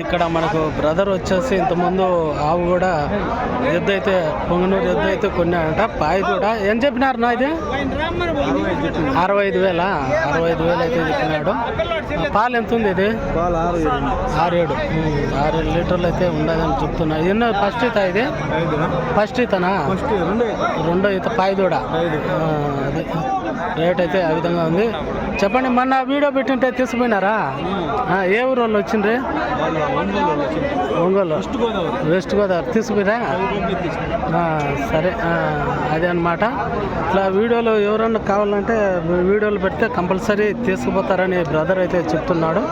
ఇక్కడ మనకు బ్రదర్ వచ్చేసి ఇంతకుముందు ఆవు కూడా ఎద్దు అయితే పొంగనూరు ఎద్దు అయితే కొన్నాడంట. పాయి కూడా ఏం చెప్పినారు నా ఇది? అరవై ఐదు వేల? అరవై ఐదు వేలు అయితే చెప్పినాడు. పాలు ఎంత ఉంది ఇది? పాలు ఆరు ఏడు ఆరు ఏడు లీటర్లు అయితే ఉండదని చెప్తున్నా. ఎన్నో ఫస్ట్ ఈత ఇది? ఫస్ట్ ఈతనా? రెండు ఈత. పాయి దూడ అదే. రేట్ అయితే ఆ విధంగా ఉంది. చెప్పండి మొన్న వీడియో పెట్టింటే తీసుకుపోయినారా? ఏ ఊరు వాళ్ళు వచ్చిండ్రి? ఒంగోలు. వెస్ట్ గోదావరి. వెస్ట్ గోదావరి తీసుకురా సరే అదే అనమాట ఇట్లా వీడియోలు ఎవరన్నా కావాలంటే వీడియోలు పెడితే కంపల్సరీ తీసుకుపోతారని బ్రదర్ అయితే చెప్తున్నాడు.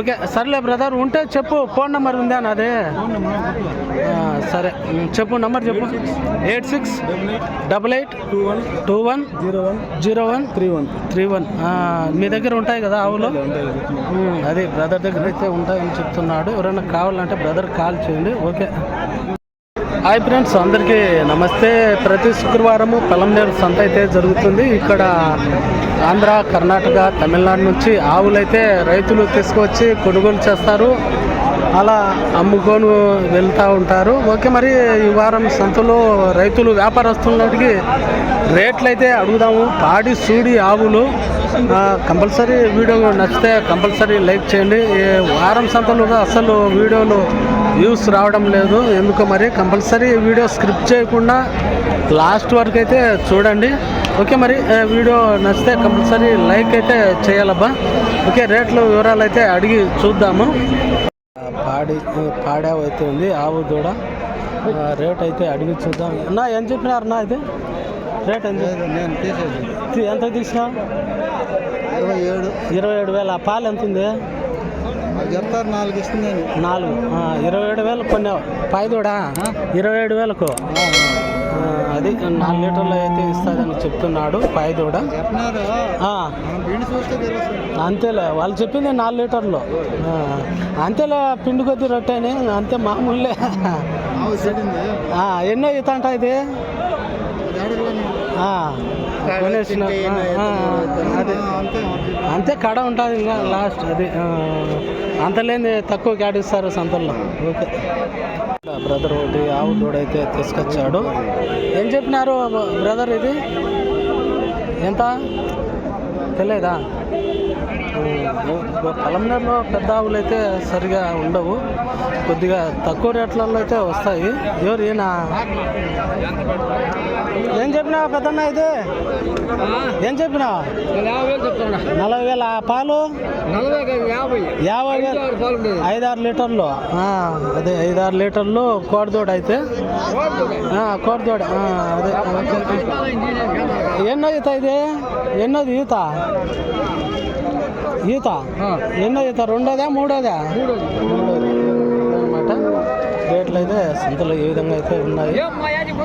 ఓకే సర్లే బ్రదర్ ఉంటే చెప్పు ఫోన్ నెంబర్ ఉందా నాది? సరే. చెప్పు నెంబర్ చెప్పు. Eight six double eight two one two one zero one zero one three one three one మీ దగ్గర ఉంటాయి కదా ఆవులు? అదే బ్రదర్ దగ్గర అయితే ఉంటాయని చెప్తున్నాడు. ఎవరైనా కావాలంటే బ్రదర్ కాల్ చేయండి. ఓకే. హాయ్ ఫ్రెండ్స్ అందరికీ నమస్తే. ప్రతి శుక్రవారము పలంనేరు సంత అయితే జరుగుతుంది. ఇక్కడ ఆంధ్ర కర్ణాటక తమిళనాడు నుంచి ఆవులైతే రైతులు తీసుకొచ్చి కొనుగోలు చేస్తారు. అలా అమ్ముకొని వెళ్తూ ఉంటారు. ఓకే మరి ఈ వారం సంతలో రైతులు వ్యాపారస్తులకి రేట్లు అయితే అడుగుదాము. పాడి సూడి ఆవులు కంపల్సరీ వీడియో నచ్చితే కంపల్సరీ లైక్ చేయండి. ఈ వారం సంతలుగా అసలు వీడియోలు వ్యూస్ రావడం లేదు. ఎందుకో మరి కంపల్సరీ వీడియో స్క్రిప్ట్ చేయకుండా లాస్ట్ వరకు అయితే చూడండి. ఓకే మరి వీడియో నచ్చితే కంపల్సరీ లైక్ అయితే చేయాలబ్బా. ఓకే రేట్లు వివరాలు అయితే అడిగి చూద్దాము. పాడి పాడావు అయితే ఉంది ఆవు దూడ. రేట్ అయితే అడిగి చూద్దాం. నా ఏం చెప్పినారు నా ఇది రేట్ ఎంత? నేను తీసేది. ఎంత తీసినా? ఇరవై ఏడు. ఇరవై ఏడు వేల. పాలు ఎంత ఉంది? చెప్తారు నాలుగు ఇస్తుంది. నాలుగు. ఇరవై ఏడు వేలు కొన్నావు. పాయిదూడా ఇరవై ఏడు వేలకు? అది నాలుగు లీటర్లు అయితే ఇస్తారని చెప్తున్నాడు పై చెప్పినారు అంతేలే వాళ్ళు చెప్పింది నాలుగు లీటర్లు. అంతేలే పిండి కొద్ది రొట్టెని అంతే మామూలే. ఎన్నో ఈత అంట ఇది అదే. అంతే కడ ఉంటుంది ఇంకా లాస్ట్ అది అంతలేని తక్కువ క్యాడ్ ఇస్తారు సంతల్లో. ఓకే. బ్రదర్ ఒకటి ఆవు దూడ అయితే తీసుకొచ్చాడు. ఏం చెప్పినారు బ్రదర్ ఇది? ఎంత? తెలియదా పలంనేరులో పెద్ద ఆవులు అయితే సరిగా ఉండవు. కొద్దిగా తక్కువ రేట్లలో అయితే వస్తాయి. ఎవరు ఈయన? ఏం చెప్పినావు పెద్దన్న ఇది? ఏం చెప్పినావు? నలభై వేల పాలు? యాభై. వేలు. ఐదారు లీటర్లు. ఆ, అదే ఐదారు లీటర్లు కోడిదోడ అయితే. ఆ, కోడిదోడ. ఆ, అదే. ఎన్నో ఈత ఇది? ఎన్నోది ఈత? ఈత? ఎన్నో ఈత? రెండోదా మూడోదా? అనమాట రేట్లు అయితే సంతలో ఏ విధంగా అయితే ఉన్నాయి.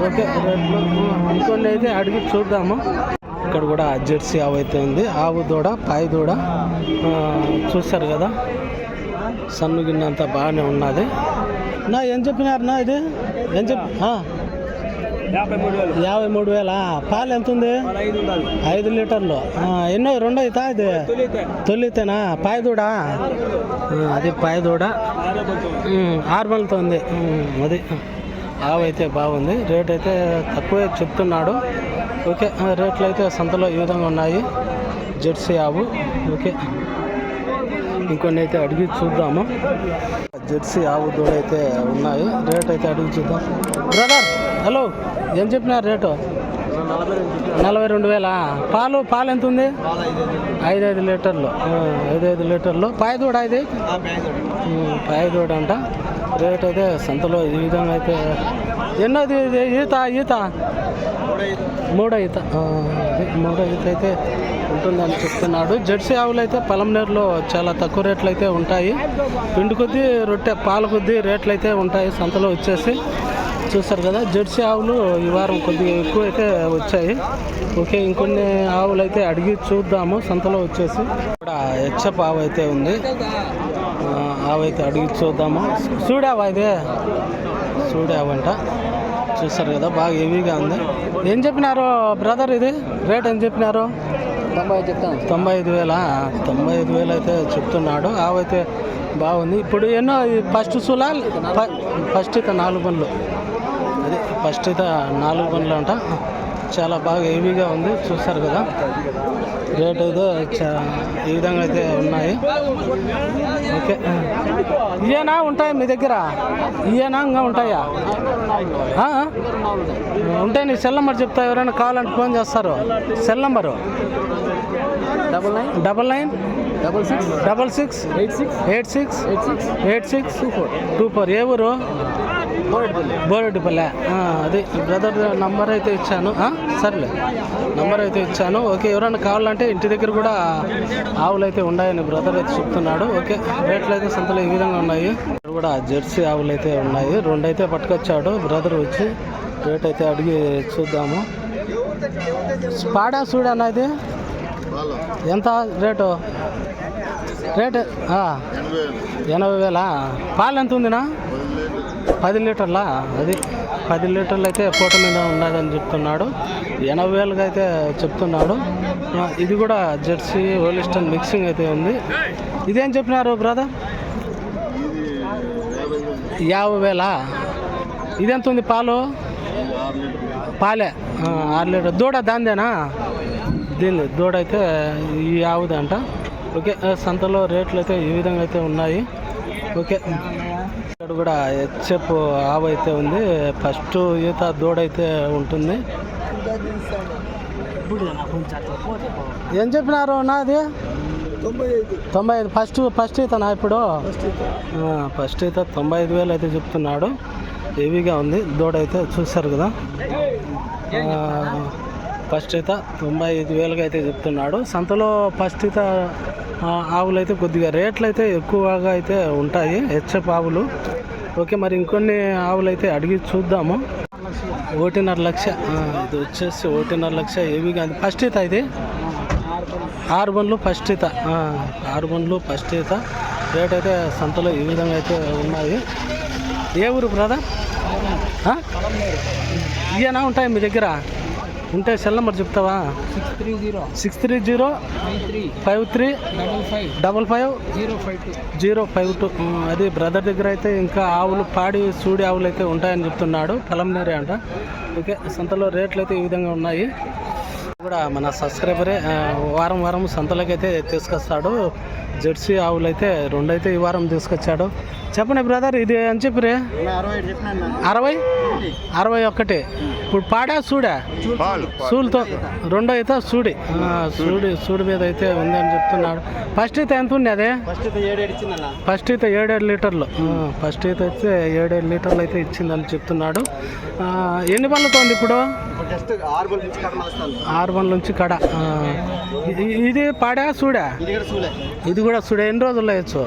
ఓకే రేట్లు ఇంకొన్ని అయితే అడిగి చూద్దాము. ఇక్కడ కూడా జెర్సీ ఆవు అయితే ఉంది. ఆవు దూడ పాయి దూడ చూశారు కదా? సన్ను గిన్నె అంతా బాగానే ఉన్నది. నా ఏం చెప్పినారు నా ఇది? ఏం చెప్పి యాభై మూడు వేలు. పాలు ఎంత ఉంది ఐదు లీటర్లు. ఎన్నో రెండో అవుతా ఇది? తొలితేనా? పాయి దూడ ఆ, అది పాయి దూడ ఆర్మల్తో ఉంది. అది. ఆవు అయితే బాగుంది. రేట్ అయితే తక్కువే చెప్తున్నాడు. ఓకే రేట్లు అయితే సంతలో ఈ విధంగా ఉన్నాయి. జెర్సీ ఆవు. ఓకే. ఇంకొన్ని అయితే అడిగి చూద్దాము. జెర్సీ ఆవు దూడ అయితే ఉన్నాయి. రేట్ అయితే అడిగి చూద్దాం. బ్రదర్! హలో ఏం చెప్పినారు రేటు? నలభై రెండు వేల? పాలు పాలు ఎంత ఉంది ఐదు ఐదు లీటర్లు. ఐదు ఐదు లీటర్లు పాయదూడ ఇది పాయదూడ అంట. రేట్ అయితే సంతలో ఈ విధంగా అయితే ఎన్నోది ఇది? ఈత ఈత? మూడో ఈత. మూడో ఈత అయితే ఉంటుందని చెప్తున్నాడు. జెర్సీ ఆవులు అయితే పలంనేరులో చాలా తక్కువ రేట్లు అయితే ఉంటాయి. పిండి కొద్దీ రొట్టె పాల కొద్దీ రేట్లు అయితే ఉంటాయి. సంతలో వచ్చేసి చూస్తారు కదా. జెర్సీ ఆవులు ఈ వారం కొద్దిగా ఎక్కువ అయితే వచ్చాయి. ఓకే ఇంకొన్ని ఆవులు అయితే అడిగి చూద్దాము. సంతలో వచ్చేసి ఇక్కడ హెచ్ఎఫ్ ఆవు అయితే ఉంది. ఆవు అయితే అడిగి చూద్దాము. చూడావా ఇదే? చూడావంట చూస్తారు కదా బాగా హెవీగా ఉంది. ఏం చెప్పినారు బ్రదర్ ఇది? రేట్ ఏం చెప్పినారు? తొంభై చెప్తాను. తొంభై ఐదు వేల? తొంభై ఐదు వేలు అయితే చెప్తున్నాడు. ఆవైతే బాగుంది. ఇప్పుడు ఎన్నో ఫస్ట్ సూలా? ఫ- ఫస్ట్ ఇత నాలుగు బండ్లు అదే. ఫస్ట్ ఇత నాలుగు బండ్లు అంట. చాలా బాగా హెవీగా ఉంది. చూస్తారు కదా. రేట్ అయితే ఈ విధంగా అయితే ఉన్నాయి. ఓకే. ఇయేనా ఉంటాయి మీ దగ్గర? ఇయేనా ఇంకా ఉంటాయా? ఆ? ఉంటే నీ సెల్ నెంబర్ చెప్తా. ఎవరైనా కావాలంటే ఫోన్ చేస్తారు. Cell number double nine double nine double six double six eight six eight six eight six eight six two four two four ఏ ఊరు? బోరెడ్డిపల్లె పల్లె. అది. బ్రదర్ నంబర్ అయితే ఇచ్చాను. సర్లే. నంబర్ అయితే ఇచ్చాను. ఓకే ఎవరైనా కావాలంటే ఇంటి దగ్గర కూడా ఆవులు అయితే ఉన్నాయని బ్రదర్ అయితే చెప్తున్నాడు. ఓకే రేట్లు అయితే సంతలో ఈ విధంగా ఉన్నాయి. కూడా జెర్సీ ఆవులు అయితే ఉన్నాయి. రెండు అయితే పట్టుకొచ్చాడు. బ్రదర్ వచ్చి రేట్ అయితే అడిగి చూద్దాము. పాడా చూడన్నా ఇది? ఎంత రేటు? రేటు ఎనభై వేలా? పాలు ఎంత ఉందినా? పది లీటర్లా? అది పది లీటర్లు అయితే పూట మీద ఉన్నదని చెప్తున్నాడు. ఎనభై వేలుగా అయితే చెప్తున్నాడు. ఇది కూడా జెర్సీ ఓలిస్టన్ మిక్సింగ్ అయితే ఉంది. ఇదేం చెప్పినారు బ్రదర్? యాభై వేలా ఇదెంత ఉంది పాలు? పాలే. ఆరు లీటర్. దూడ దాందేనా? దీన్ని దూడ అయితే ఈ ఆవుదంట. ఓకే సంతలో రేట్లు అయితే ఈ విధంగా అయితే ఉన్నాయి. ఓకే. ఇక్కడ కూడా హెచ్ఎఫ్ ఆవు అయితే ఉంది. ఫస్ట్ ఈత దూడ అయితే ఉంటుంది. ఏం చెప్పినారు నాది? తొంభై ఐదు. ఫస్ట్ ఫస్ట్ ఈతనా ఇప్పుడు? ఫస్ట్ ఈత తొంభై ఐదు వేలు అయితే చెప్తున్నాడు. హెవీగా ఉంది. దూడ అయితే చూశారు కదా. ఫస్ట్ ఈత తొంభై ఐదు వేలుగా అయితే చెప్తున్నాడు. సంతలో ఫస్ట్ ఈత ఆవులు అయితే కొద్దిగా రేట్లు అయితే ఎక్కువగా అయితే ఉంటాయి హెచ్ఎఫ్ ఆవులు. ఓకే మరి ఇంకొన్ని ఆవులు అయితే అడిగి చూద్దాము. ఒకటిన్నర లక్ష ఇది వచ్చేసి ఒకటిన్నర లక్ష ఏవి కానీ ఫస్ట్ ఈత ఇది. ఆరు బండ్లు ఫస్ట్ ఈత. ఆరు బండ్లు ఫస్ట్ ఈత. రేట్ అయితే సంతలో ఈ విధంగా అయితే ఉన్నాయి. ఏ ఊరు బ్రదర్? ఇవేనా ఉంటాయి మీ దగ్గర? ఉంటే సెల్ నెంబర్ చెప్తావా? Six three zero. Six three zero five three double five. Double five zero five two. Zero five two. అది బ్రదర్ దగ్గర అయితే ఇంకా ఆవులు పాడి సూడి ఆవులు అయితే ఉంటాయని చెప్తున్నాడు. పొలంనేరే అంట. ఓకే సంతలో రేట్లు అయితే ఈ విధంగా ఉన్నాయి. కూడా మన సబ్స్క్రైబరే వారం వారం సంతలోకి అయితే తీసుకొస్తాడు. జెర్సీ ఆవులు అయితే రెండు అయితే ఈ వారం తీసుకొచ్చాడు. చెప్పండి బ్రదర్ ఇది అని చెప్పిరే? అరవై? అరవై అరవై ఒకటి ఇప్పుడు పాడా సూడా? సూలుతో రెండో అయితే సూడి. ఆ, సూడి సూడి మీద అయితే ఉందని చెప్తున్నాడు. ఫస్ట్ అయితే ఎంత ఉంది అదే? ఫస్ట్ అయితే ఏడేడు లీటర్లు. ఫస్ట్ అయితే అయితే ఏడేడు లీటర్లు అయితే ఇచ్చిందని చెప్తున్నాడు. ఆ, ఎన్ని పనులతో ఉంది ఇప్పుడు? ఆరు బల్ నుంచి కడ ఇది- ఇది పాడా సూడా? ఇది కూడా చూలే ఇది కూడా సూడా. ఎన్ని రోజుల్లో వేయచ్చు?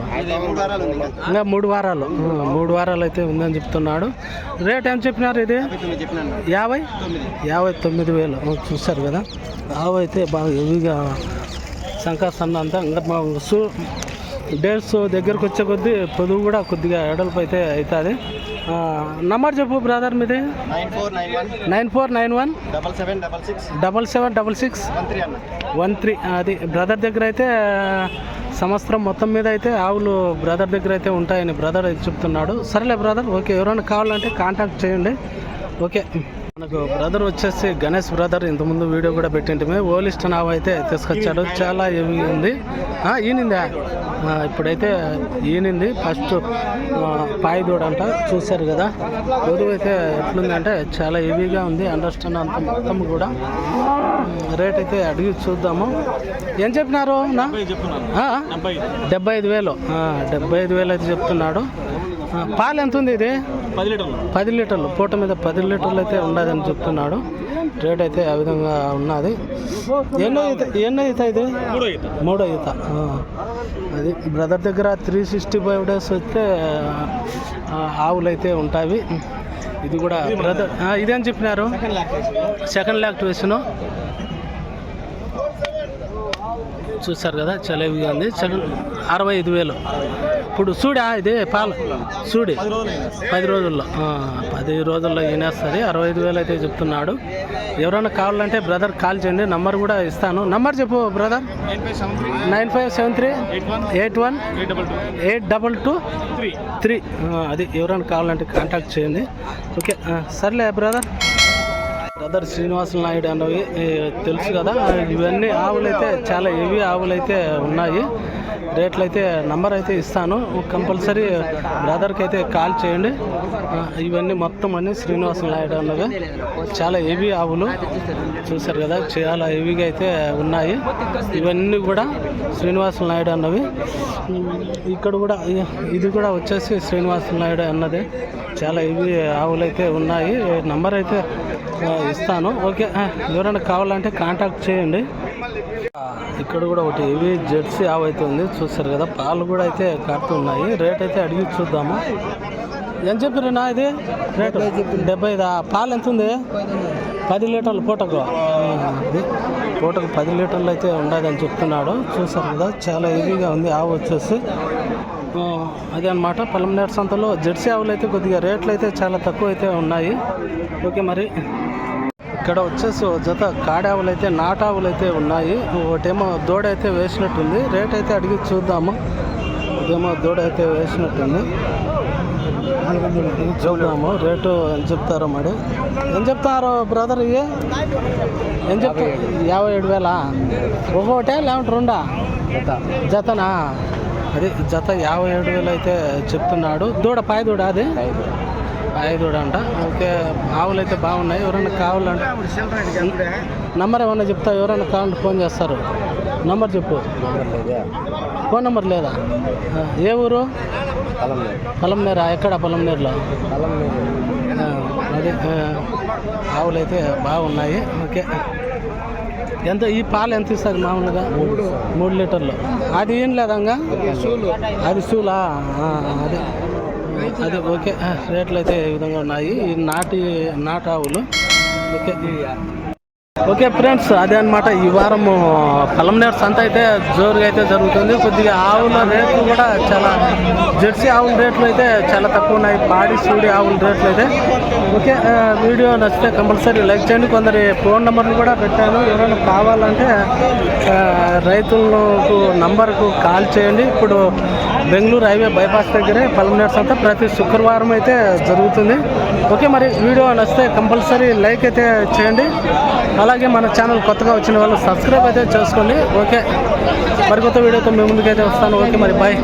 ఇంకా మూడు వారాలు. మూడు వారాలు అయితే ఉందని చెప్తున్నాడు. రేట్ ఎంత చెప్పినారు ఇది? యాభై? యాభై తొమ్మిది వేలు. చూస్తారు చూశారు కదా? ఆవు అయితే బాగా హెవీగా సంకాసన్న అంతా. ఇంకా మా డేట్స్ దగ్గరకు వచ్చే కొద్దీ పొదువు కూడా కొద్దిగా ఎడల్పు అయితే అవుతుంది. నంబర్ చెప్పు బ్రదర్ మీది. Nine four nine one. Nine four nine one. Double seven double six. Double seven double six. One three అన్న. వన్ త్రీ అది బ్రదర్ దగ్గర అయితే సంవత్సరం మొత్తం మీద అయితే ఆవులు బ్రదర్ దగ్గర అయితే ఉంటాయని బ్రదర్ చెప్తున్నాడు. సరేలే బ్రదర్ ఓకే ఎవరైనా కావాలంటే కాంటాక్ట్ చేయండి. ఓకే. మనకు బ్రదర్ వచ్చేసి గణేష్ బ్రదర్ ఇంతకుముందు వీడియో కూడా పెట్టింటే ఓలిస్ట్ నావ్ అయితే తీసుకొచ్చాడు. చాలా హెవీ ఉంది. ఆ, ఈనిందా ఇప్పుడైతే ఈనింది ఫస్ట్ పాయిదోడ అంట చూశారు కదా. పొదువు అయితే ఎట్లుందంటే చాలా హెవీగా ఉంది. అండర్స్టాండ్ అంత మొత్తం కూడా. రేట్ అయితే అడిగి చూద్దాము. ఏం చెప్పినారు? డెబ్బై ఐదు వేలు ఆ, డెబ్బై. ఐదు వేలు. అయితే చెప్తున్నాడు. పాలు ఎంత ఉంది ఇది? పది లీటర్లు. పది లీటర్లు. పూట మీద పది లీటర్లు అయితే ఉండదని చెప్తున్నాడు. రేట్ అయితే ఆ విధంగా ఉన్నది. ఎన్నో ఈత ఎన్నో ఈత ఇది? మూడో ఈత. మూడో ఈత. ఆ. అది బ్రదర్ దగ్గర త్రీ సిక్స్టీ ఫైవ్ డేస్ వస్తే ఆ, ఆవులు అయితే ఉంటాయి. ఇది కూడా బ్రదర్ ఆ, ఇదేం చెప్పినారు? సెకండ్ ల్యాక్ యాక్టివేషను చూసారు కదా చలేవిగా ఉంది సెకండ్ అరవై ఐదు వేలు. ఇప్పుడు చూడా ఇది పాలు. చూడి పది రోజుల్లో. పది రోజుల్లో ఈనేస్తుంది అరవై ఐదు వేలు అయితే చెప్తున్నాడు. ఎవరైనా కావాలంటే బ్రదర్ కాల్ చేయండి నంబర్ కూడా ఇస్తాను. నంబర్ చెప్పు brother. Nine five seven three eight one eight double two three. అది ఎవరైనా కావాలంటే కాంటాక్ట్ చేయండి. ఓకే సర్లే బ్రదర్. బ్రదర్ శ్రీనివాసులు నాయుడు అన్నవి తెలుసు కదా ఇవన్నీ ఆవులు అయితే చాలా హెవీ ఆవులు అయితే ఉన్నాయి. రేట్లు అయితే నంబర్ అయితే ఇస్తాను. కంపల్సరీ బ్రదర్కి అయితే కాల్ చేయండి. ఇవన్నీ మొత్తం అన్ని శ్రీనివాసం నాయుడు అన్నవి చాలా హెవీ ఆవులు. చూశారు కదా చాలా హెవీగా అయితే ఉన్నాయి. ఇవన్నీ కూడా శ్రీనివాసం నాయుడు అన్నవి. ఇక్కడ కూడా ఇది కూడా వచ్చేసి శ్రీనివాసం నాయుడు అన్నది. చాలా హెవీ ఆవులు అయితే ఉన్నాయి. నంబర్ అయితే ఇస్తాను. ఓకే ఎవరైనా కావాలంటే కాంటాక్ట్ చేయండి. ఇక్కడ కూడా ఒకటి హెవీ జెర్సీ ఆవు అయితే ఉంది. చూస్తారు కదా పాలు కూడా అయితే కడుతున్నాయి రేట్ అయితే అడిగి చూద్దాము. ఏం చెప్పారన్నా ఇది? రేటు? డెబ్బై ఐదా పాలు ఎంత ఉంది? పది లీటర్లు పూటకు. పూటకు పది లీటర్లు అయితే ఉండదని చెప్తున్నాడు. చూసారు కదా చాలా ఈజీగా ఉంది ఆవు వచ్చేసి. ఆ, అదే అనమాట పలమనేరు సంతలో జెర్సీ ఆవులు అయితే కొద్దిగా రేట్లు అయితే చాలా తక్కువ అయితే ఉన్నాయి. ఓకే మరి. ఇక్కడ వచ్చేసి జత కాడావులు అయితే నాటావులు అయితే ఉన్నాయి. ఒకటేమో దూడ అయితే వేసినట్టుంది. రేట్ అయితే అడిగి చూద్దాము. ఇదేమో దూడ అయితే వేసినట్టుంది. చూద్దాము. రేటు ఎంత చెప్తారో మరి. ఏం చెప్తారు బ్రదర్ ఇవి? ఏం చెప్తా యాభై ఏడు వేల? ఒక్కొక్కటే లేకుంటే రెండా? జతనా? అది జత యాభై ఏడు వేలు అయితే చెప్తున్నాడు. దూడ పాయ దూడ అది? పాయ దూడ అంట ఓకే ఆవులు అయితే బాగున్నాయి. ఎవరైనా కావాలంటే నంబర్ ఏమన్నా చెప్తా ఎవరైనా కావాలంటే ఫోన్ చేస్తారు. నంబర్ చెప్పు. ఫోన్ నెంబర్ లేదా? ఏ ఊరు? పొలంనేరా ఎక్కడ పొలంనేరులో అదే ఆవులు అయితే బాగున్నాయి. ఓకే. ఎంత ఈ పాలు ఎంత ఇస్తుంది మామూలుగా? మూడు. లీటర్లు. అది ఏం లేదంగా? అది సూలా. అదే. అదే ఓకే. రేట్లు అయితే ఈ విధంగా ఉన్నాయి. ఈ నాటి నాటు ఆవులు. ఓకే. ఓకే ఫ్రెండ్స్ అదే అనమాట ఈ వారం పలంనేరు సంత అయితే జోరుగా అయితే జరుగుతుంది. కొద్దిగా ఆవుల రేట్లు కూడా చాలా జెర్సీ ఆవుల రేట్లు అయితే చాలా తక్కువ ఉన్నాయి. పాడి సూడి ఆవుల రేట్లు అయితే. ఓకే వీడియో నచ్చితే కంపల్సరీ లైక్ చేయండి. కొందరి ఫోన్ నెంబర్లు కూడా పెట్టాను. ఎవరైనా కావాలంటే రైతులకు నంబర్కు కాల్ చేయండి. ఇప్పుడు బెంగళూరు హైవే బైపాస్ దగ్గరే పల్మినర్స్ అంతా ప్రతి శుక్రవారం అయితే జరుగుతుంది. ఓకే మరి వీడియో నచ్చితే కంపల్సరీ లైక్ అయితే చేయండి. అలాగే మన ఛానల్ కొత్తగా వచ్చిన వాళ్ళు సబ్స్క్రైబ్ అయితే చేసుకోండి. ఓకే మరి కొత్త వీడియోతో మేము ముందుకైతే వస్తాను. ఓకే మరి బాయ్